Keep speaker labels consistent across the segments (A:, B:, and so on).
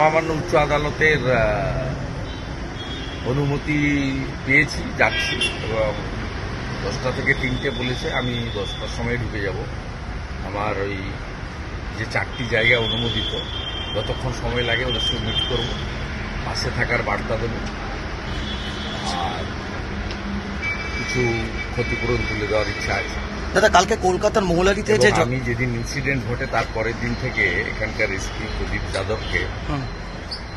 A: মহামান্য উচ্চ আদালতের অনুমতি পেয়েছি, যাচ্ছি এবং দশটা থেকে তিনটে বলেছে, আমি দশটার সময় ঢুকে যাব। আমার ওই যে চারটি জায়গা অনুমোদিত, যতক্ষণ সময় লাগে ওদের সঙ্গে মিট করব, পাশে থাকার বার্তা দেবো। আর কিছু ক্ষতিপূরণ তুলে দেওয়ার ইচ্ছা আছে।
B: দাদা কালকে কলকাতার মৌলারিতে যে
A: আমি যেদিন ইনসিডেন্ট ঘটে তার পরের দিন থেকে এখানকার এসপি প্রদীপ যাদবকে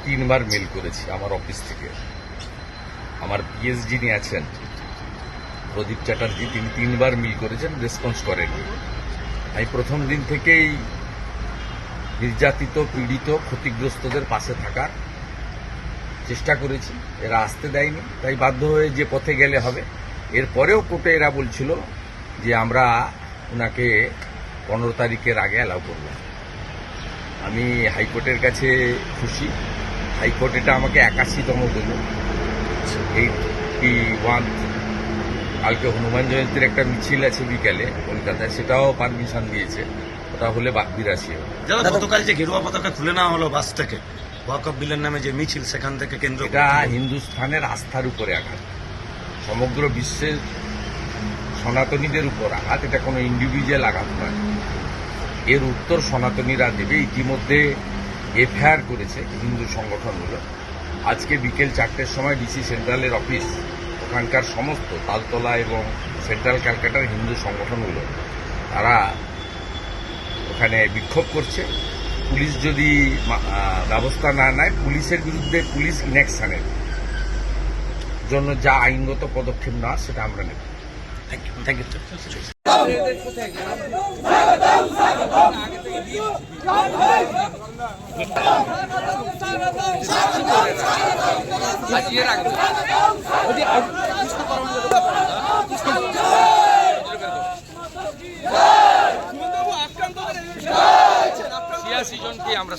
A: তিনবার মেল করেছি আমার অফিস থেকে। আমার পিএস যিনি আছেন প্রদীপ চ্যাটার্জি তিনি তিনবার মিল করেছেন রেসপন্স করেননি। আমি প্রথম দিন থেকেই নির্যাতিত পীড়িত ক্ষতিগ্রস্তদের পাশে থাকার চেষ্টা করেছি। এরা আসতে দেয়নি তাই বাধ্য হয়ে যে পথে গেলে হবে। এরপরেও কোর্টে এরা বলছিল যে আমরা ওনাকে পনেরো তারিখের আগে অ্যালাউ করব আমি হাইকোর্টের কাছে খুশি। হাইকোর্ট এটা আমাকে একাশিতম দিল। এইটি ওয়ান কালকে হনুমান জয়ন্তীর একটা মিছিল আছে বিকালে কলকাতায় সেটাও পারমিশন দিয়েছে। ওটা হলে বা- বিরাশি হবে
C: গতকাল যে গেরুয়া পতাকা খুলে নেওয়া হলো বাস থেকে ওয়াকফ বিলের নামে যে মিছিল সেখান থেকে কেন্দ্র
A: এটা হিন্দুস্থানের আস্থার উপরে আঘাত। সমগ্র বিশ্বের সনাতনীদের উপর আঘাত, এটা কোনো ইন্ডিভিজুয়াল আঘাত নয়। এর উত্তর সনাতনীরা দেবে। ইতিমধ্যে এফআইআর করেছে হিন্দু সংগঠনগুলো। আজকে বিকেল চারটের সময় ডিসি সেন্ট্রালের অফিস, ওখানকার সমস্ত তালতলা এবং সেন্ট্রাল ক্যালকাটার হিন্দু সংগঠনগুলো, তারা ওখানে বিক্ষোভ করছে। পুলিশ যদি ব্যবস্থা না নেয়, পুলিশের বিরুদ্ধে পুলিশ ইনঅ্যাকশনের জন্য যা আইনগত পদক্ষেপ না সেটা আমরা নেব।
C: থ্যাংক ইউ থ্যাংক ইউ
D: জনকে আমরা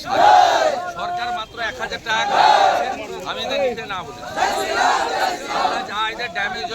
D: সরকার মাত্র এক হাজার টাকা। আমি নিতে না বলে আমরা যা এদের ড্যামেজ হয়েছে 50 কোথায়?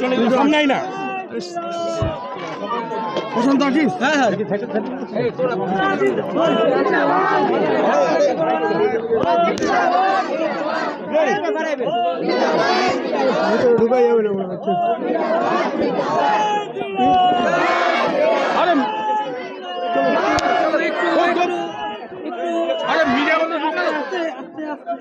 A: সামনেই না। প্রশান্ত আছিস হ্যাঁ হ্যাঁ। ঢুকাই যাবে আরে মিডিয়া বন্ধু। আস্তে আস্তে আস্তে।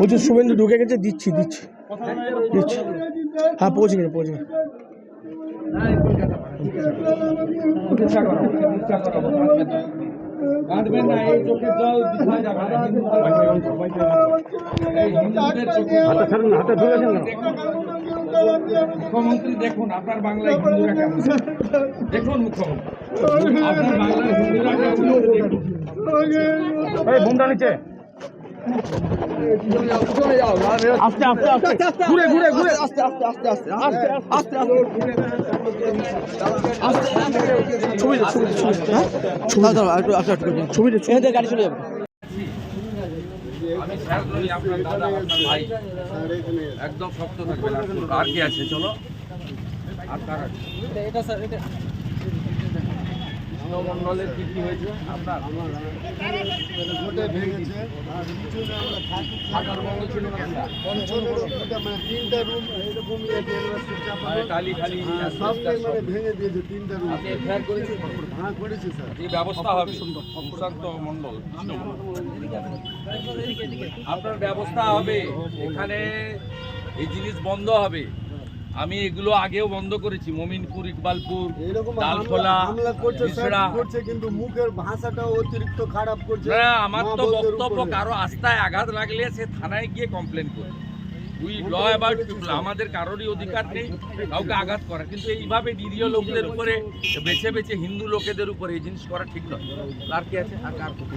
E: বলছি শুভেন্দু ঢুকে গেছে, দিচ্ছি দিচ্ছি দিচ্ছি। হ্যাঁ পৌঁছে গেছে পৌঁছে গেছে।
D: কাঁদবেন না এই চোখের জল দিশা যাবে না হিন্দু এই হিন্দুদের চোখে মুখ্যমন্ত্রী দেখুন আপনার বাংলায় হিন্দুরা কেমন? দেখুন মুখ্যমন্ত্রী। আপনার বাংলায় হিন্দুরা কেমন? দেখুন
E: আস্তে আস্তে আস্তে। ঘুরে ঘুরে ঘুরে। আস্তে আস্তে আস্তে আস্তে আস্তে। আস্তে আস্তে। ছবি দে, ছবি দে, ছবি দে, হ্যাঁ? ছবি দে, একটু আস্তে আস্তে করে। ছবি দে, ছবি দে, গাড়ি চলে যাবে।
D: আমি স্যার ধরি আপনার দাদা, আপনার ভাই। একদম শক্ত থাকবেন। আর কি আছে, চলো। আর কার আছে? কি কি হয়েছে আপনার থাকার ছিল টালি খালি করেছেন? এই ব্যবস্থা হবে সুশান্ত আপনার ব্যবস্থা হবে এখানে এই জিনিস বন্ধ হবে।
A: আমি এগুলো আগেও বন্ধ করেছি। মমিনপুর ইকবালপুর ডালখোলা
D: কিন্তু মুখের ভাষাটাও অতিরিক্ত খারাপ করছে।
A: না, আমার তো বক্তব্য কারও আস্থায় আঘাত লাগলে সে থানায় গিয়ে কমপ্লেন করবে উই ল অ্যাবাউট পিপল আমাদের কারোরই অধিকার নেই কাউকে আঘাত করা কিন্তু এইভাবে নিরীহ লোকদের উপরে বেছে বেছে হিন্দু লোকেদের উপরে এই জিনিস করা ঠিক নয়। আর কি আছে? আর কার ক্ষতি।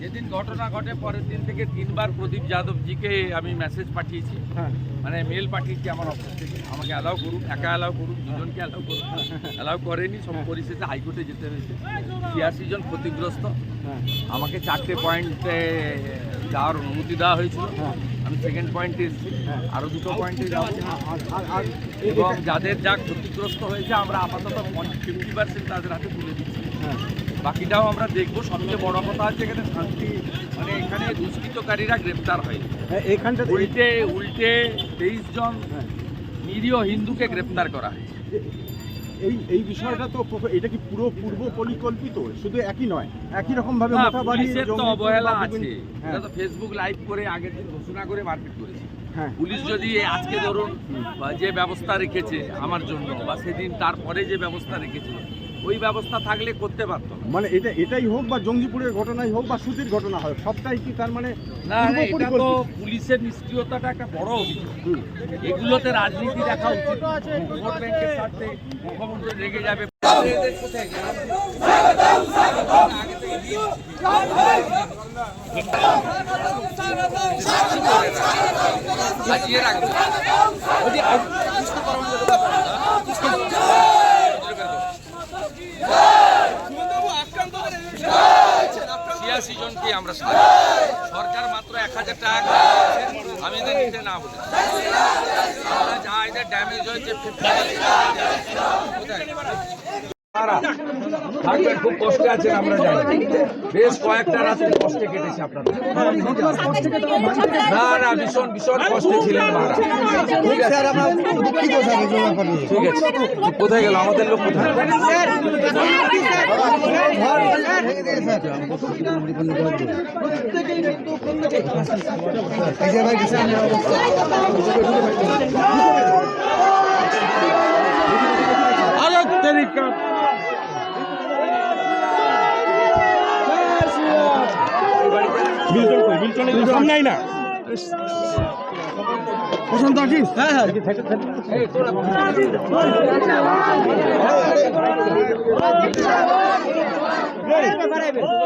A: যেদিন ঘটনা ঘটে পরের দিন থেকে তিনবার প্রদীপ যাদবজিকে আমি মেসেজ পাঠিয়েছি। মানে মেল পাঠিয়েছি আমার অফিস থেকে। আমাকে অ্যালাউ করুন একা অ্যালাউ করুন দুজনকে অ্যালাউ করুন অ্যালাউ করেনি সব পরিশেষে হাইকোর্টে যেতে হয়েছে। ছিয়াশি জন ক্ষতিগ্রস্ত। আমাকে চারটে পয়েন্টে যাওয়ার অনুমতি দেওয়া হয়েছিল। আমি সেকেন্ড পয়েন্টে এসেছি। আরও দুটো পয়েন্টে এবং যাদের যা ক্ষতিগ্রস্ত হয়েছে আমরা আপাতত ফিফটি পার্সেন্ট তাদের হাতে তুলে দিচ্ছি। বাকিটাও আমরা দেখব। সবচেয়ে বড় কথা আছে এখানে শান্তি মানে এখানে দুষ্কৃতকারীরা গ্রেপ্তার হয়।
D: এইখানটা
A: উল্টে উল্টে তেইশ জন নিরীহ হিন্দুকে গ্রেপ্তার করা হয়েছে
F: এই এই বিষয়টা তো এটা কি পুরো পূর্ব পরিকল্পিত? শুধু একই নয় একই রকম ভাবে মাথা
A: পুলিশের অবহেলা আছে।
F: হ্যাঁ,
A: এটা তো ফেসবুক লাইভ করে আগের দিন ঘোষণা করে মারপিট করেছে।
F: হ্যাঁ।
A: পুলিশ যদি আজকে ধরুন বা যে ব্যবস্থা রেখেছে আমার জন্য বা সেদিন তারপরে যে ব্যবস্থা রেখেছে ওই ব্যবস্থা থাকলে করতে পারতো।
F: মানে এটা এটাই হোক বা জঙ্গিপুরের ঘটনাই হোক বা সুতির ঘটনা হোক সবটাই কি তার মানে
A: না এটা তো পুলিশের নিষ্ক্রিয়তাটা একটা বড় অভিযোগ এগুলোতে রাজনীতি দেখা উচিত ভোট ব্যাংকের স্বার্থে মুখ্যমন্ত্রী রেগে যাবে সাজিয়ে রাখবে ছিয়াশি জনকে আমরা সরকার মাত্র এক হাজার টাকা আমি এদের নিতে না বলে আমরা যা এদের ড্যামেজ হয়েছে 50 থাকবেন খুব কষ্টে আছেন আমরা জানি বেশ কয়েকটা রাত্রি কষ্টে কেটেছে আপনাদের না না ভীষণ ভীষণ কষ্টে ছিলেন মারা ঠিক আছে ঠিক আছে কোথায় গেল আমাদের লোক কোথায়
E: সামনেই না প্রশান্ত আছিস হ্যাঁ হ্যাঁ বাড়াইবেন